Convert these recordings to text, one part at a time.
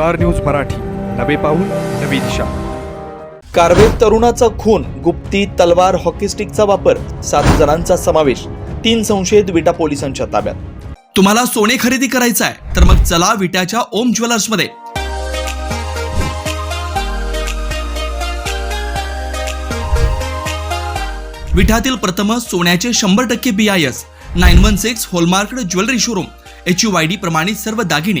Star news Marathi. नवे पाऊल नवी दिशा. कारवेत तरुणाचा खून गुप्ती तलवार हॉकी स्टिकचा वापर सात जणांचा समावेश तीन संशयित विटा पोलिसांच्या ताब्यात. तुम्हाला सोने खरेदी करायचं आहे तर मग चला विट्याच्या ओम ज्वेलर्समध्ये. विठातील प्रथम सोन्याचे शंभर टक्के B I S nine one six hallmark jewellery showroom H U I D प्रमाणित सर्व दागिने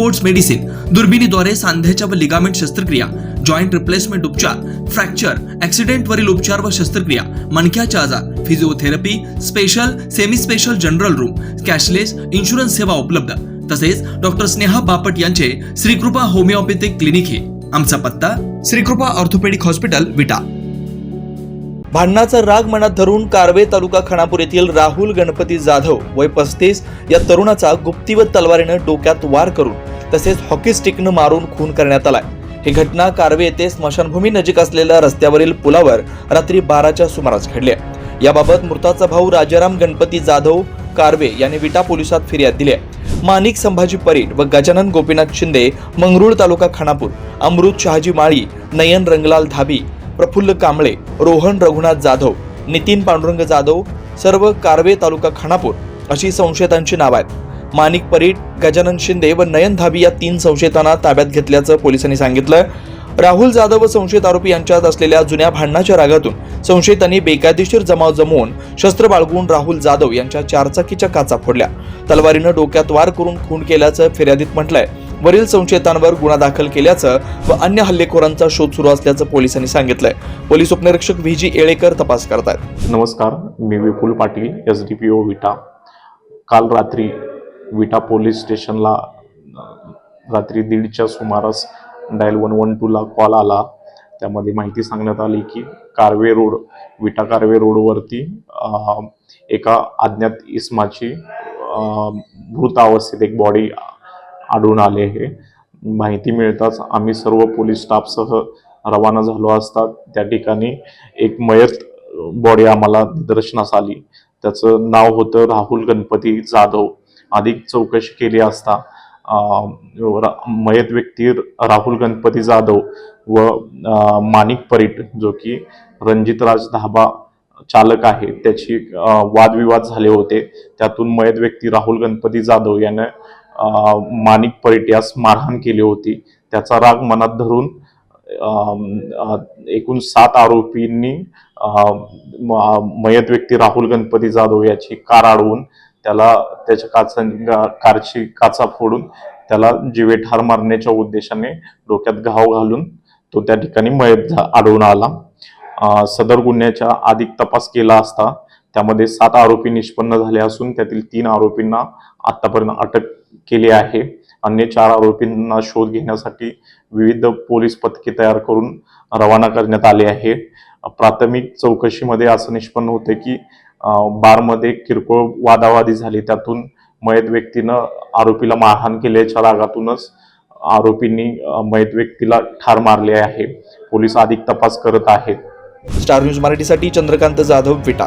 स्पोर्ट्स मेडिसिन दुर्बिणीद्वारे सांध्याच्या व लिगामेंट शस्त्रक्रिया जॉईंट रिप्लेसमेंट उपचार फ्रॅक्चर ऍक्सिडेंटवरील उपचार व शस्त्रक्रिया मणक्याचे आजार physiotherapy special semi special general room cashless insurance सेवा उपलब्ध. तसेच डॉक्टर स्नेहा बापट यांचे श्रीकृपा होमिओपॅथिक क्लिनिक हे. आमचा पत्ता श्रीकृपा ऑर्थोपेडिक हॉस्पिटल विटा. भांडणाचा राग मनात धरून कारवे तालुका खानापूर येथील राहुल गणपती जाधव वय पस्तीस या तरुणाचा गुप्ती व तलवारीनं डोक्यात वार करून तसेच हॉकी स्टिकनं मारून खून करण्यात आलाय. ही घटना कारवे येथे स्मशानभूमी नजीक असलेल्या रस्त्यावरील पुलावर रात्री बाराच्या सुमारास घडली आहे. याबाबत मृताचा भाऊ राजाराम गणपती जाधव कारवे यांनी विटा पोलिसात फिर्याद दिली आहे. माणिक संभाजी परीट व गजानन गोपीनाथ शिंदे मंगरुळ तालुका खानापूर अमृत शहाजी माळी नयन रंगलाल धाबी प्रफुल्ल कांबळे रोहन रघुनाथ जाधव नितीन पांडुरंग जाधव सर्व कारवे तालुका खानापूर अशी संशयितांची नावं आहेत. माणिक परीट गजानन शिंदे व नयन धाबी या तीन संशयितांना ताब्यात घेतल्याचं पोलिसांनी सांगितलं राहुल जाधव व संशयित आरोपी यांच्यात असलेल्या जुन्या भांडणाच्या रागातून संशयितांनी बेकायदेशीर जमाव जमवून शस्त्र बाळगून राहुल जाधव यांच्या चारचाकीच्या काचा फोडल्या. तलवारीनं डोक्यात वार करून खून केल्याचं फिर्यादीत म्हटलंय. वरील संशयितांवर गुन्हा दाखल केल्याचं व अन्य हल्लेखोरांचा शोध सुरू असल्याचं पोलिसांनी सांगितलंय. पोलीस उपनिरीक्षक व्ही जी येळेकर तपास करतायत. नमस्कार मी Vipul Patil S D P O Vita. काल रात्री विटा पोलीस स्टेशनला रात्री दीडच्या सुमारास डायल वन वन टूला कॉल आला. त्यामध्ये माहिती सांगण्यात आली की कारवे रोड विटा कारवे रोडवरती एका अज्ञात इसमाची मृत अवस्थेत एक बॉडी आढळून आले आहे. माहिती मिळताच आम्ही सर्व पोलीस स्टाफसह रवाना झालो असता त्या ठिकाणी एक मयत बॉडी आम्हाला निदर्शनास आली. त्याचं नाव होतं राहुल गणपती जाधव. अधिक चौकशी केली असता रा- मयत व्यक्ती राहुल गणपती जाधव व माणिक परीट जो की रणजितराज धाबा चालक आहे त्याची वादविवाद झाले होते. त्यातून मयत व्यक्ती राहुल गणपती जाधव याने माणिक परीट यास मारहाण केली होती. त्याचा राग मनात धरून एकूण सात आरोपींनी मयत व्यक्ती राहुल गणपती जाधव याची कार अडवून त्याला त्याच्या काचा कारची काचा फोडून त्याला जिवे ठार मारण्याच्या उद्देशाने डोक्यात घाव घालून तो त्या ठिकाणी मयत आढळून आला. सदर गुन्ह्याच्या अधिक तपास केला असता त्यामध्ये सात आरोपी निष्पन्न झाले असून त्यातील तीन आरोपींना आतापर्यंत अटक केली आहे. अन्य चार आरोपींना शोध घेण्यासाठी विविध पोलीस पथके तयार करून रवाना करण्यात आले आहे. प्राथमिक चौकशीमध्ये असं निष्पन्न होते की बारमध्ये किरकोळ वादावादी झाली. त्यातून मयत व्यक्तीनं आरोपीला मारहाण केल्याच्या रागातूनच आरोपींनी मयत व्यक्तीला ठार मारले आहे. पोलीस अधिक तपास करत आहेत. स्टार न्यूज मराठीसाठी चंद्रकांत जाधव विटा.